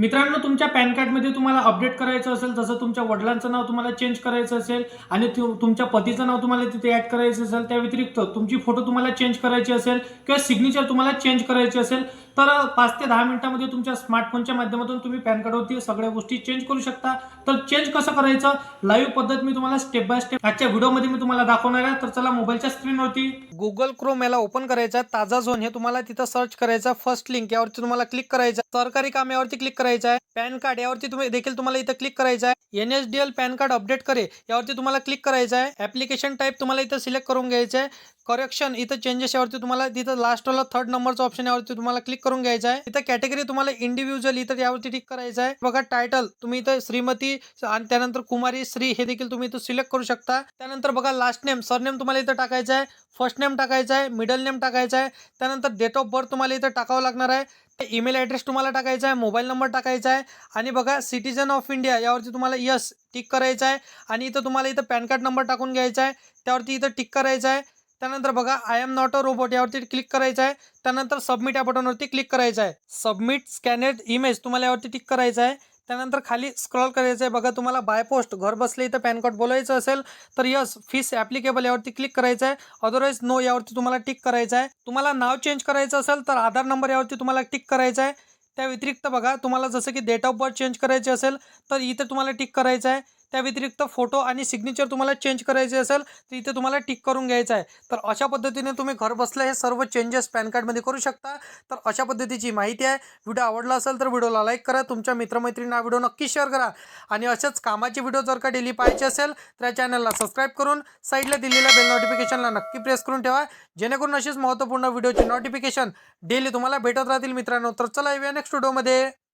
मित्रांनो तुमच्या पॅन कार्डमध्ये तुम्हाला अपडेट करायचं असेल जसं तुमच्या वडिलांचं नाव तुम्हाला चेंज करायचं असेल आणि तुमच्या पतीचं नाव तुम्हाला तिथे ऍड करायचं असेल त्या व्यतिरिक्त तुमची फोटो तुम्हाला चेंज करायची असेल किंवा सिग्नेचर तुम्हाला चेंज करायची असेल तर पाच ते दहा मिनिटांमध्ये तुमच्या स्मार्टफोनच्या माध्यमातून तुम्ही पॅन कार्डवरती सगळ्या गोष्टी चेंज करू शकता. तर चेंज कसं करायचं? लाईव्ह पद्धत मी तुम्हाला स्टेप बाय स्टेप आजच्या व्हिडिओमध्ये मी तुम्हाला दाखवणार आहे. तर चला मोबाईलच्या स्क्रीनवरती. गुगल क्रोम याला ओपन करायचा ताजा झोन हे तुम्हाला तिथं सर्च करायचं फर्स्ट लिंक यावरती तुम्हाला क्लिक करायचं सरकारी काम यावरती क्लिक करायचं आहे. पॅन कार्ड यावरती तुम्ही देखील तुम्हाला इथं क्लिक करायचं आहे. N S D L PAN card update करे यावरती तुम्हाला क्लिक करायचं आहे. ऍप्लिकेशन टाईप तुम्हाला इथं सिलेक्ट करून घ्यायचं आहे. करेक्शन इथं चेंजेस यावरती तुम्हाला तिथं लास्टला थर्ड नंबरचं ऑप्शन यावरती तुम्हाला क्लिक करून घ्यायचं आहे. इथं कॅटेगरी तुम्हाला इंडिव्हिज्युअल इथं यावरती क्लिक करायचं आहे. बघा टायटल तुम्ही इथं श्रीमती आणि त्यानंतर कुमारी श्री हे देखील तुम्ही इथं सिलेक्ट करू शकता. त्यानंतर बघा लास्ट नेम सरनेम तुम्हाला इथं टाकायचं आहे. फर्स्ट नेम टाकायचा आहे मिडल नेम टाकायचा आहे त्यानंतर डेट ऑफ बर्थ तुम्हाला इथं टाकावं लागणार आहे ईमेल ॲड्रेस तुम्हाला टाकायचा आहे मोबाईल नंबर टाकायचा आहे आणि बघा सिटीजन ऑफ इंडिया यावरती तुम्हाला यस टिक करायचं आहे आणि इथं तुम्हाला इथं पॅन कार्ड नंबर टाकून घ्यायचा आहे त्यावरती इथं टिक करायचं आहे त्यानंतर बघा I am not a robot यावरती क्लिक करायचं आहे त्यानंतर सबमिट या बटनवरती क्लिक करायचं आहे. सबमिट स्कॅनेड इमेज तुम्हाला यावरती टिक करायचं आहे त्यानंतर खाली स्क्रॉल करायचं आहे बघा तुम्हाला बाय पोस्ट घर बसले इथं पॅन कार्ड बोलायचं असेल तर यस फीस ॲप्लिकेबल यावरती क्लिक करायचं आहे अदरवाईज नो यावरती तुम्हाला टिक करायचं आहे तुम्हाला नाव चेंज करायचं असेल तर आधार नंबर यावरती तुम्हाला टिक करायचं आहे त्या व्यतिरिक्त बघा तुम्हाला जसं की डेट ऑफ बर्थ चेंज करायचे असेल तर इथे तुम्हाला टिक करायचं आहे त्या व्यतिरिक्त फोटो आणि सिग्नेचर तुम्हाला चेंज करायचे असेल तर इथे तुम्हाला टिक करून घ्यायचं आहे. तर अशा पद्धतीने तुम्ही घर बसल्या हे सर्व चेंजेस पॅन कार्डमध्ये करू शकता. तर अशा पद्धतीची माहिती आहे. व्हिडिओ आवडला असेल तर व्हिडिओला लाईक करा. तुमच्या मित्रमैत्रिणींना व्हिडिओ नक्की शेअर करा. आणि अशाच कामाचे व्हिडिओ जर का डेली पाहायचे असेल तर या चॅनलला सबस्क्राईब करून साईडला दिलेल्या बेल नोटिफिकेशनला नक्की प्रेस करून ठेवा. जेणेकरून अशीच महत्त्वपूर्ण व्हिडिओचे नोटिफिकेशन डेली तुम्हाला भेटत राहतील मित्रांनो. तर चला येऊया नेक्स्ट व्हिडिओमध्ये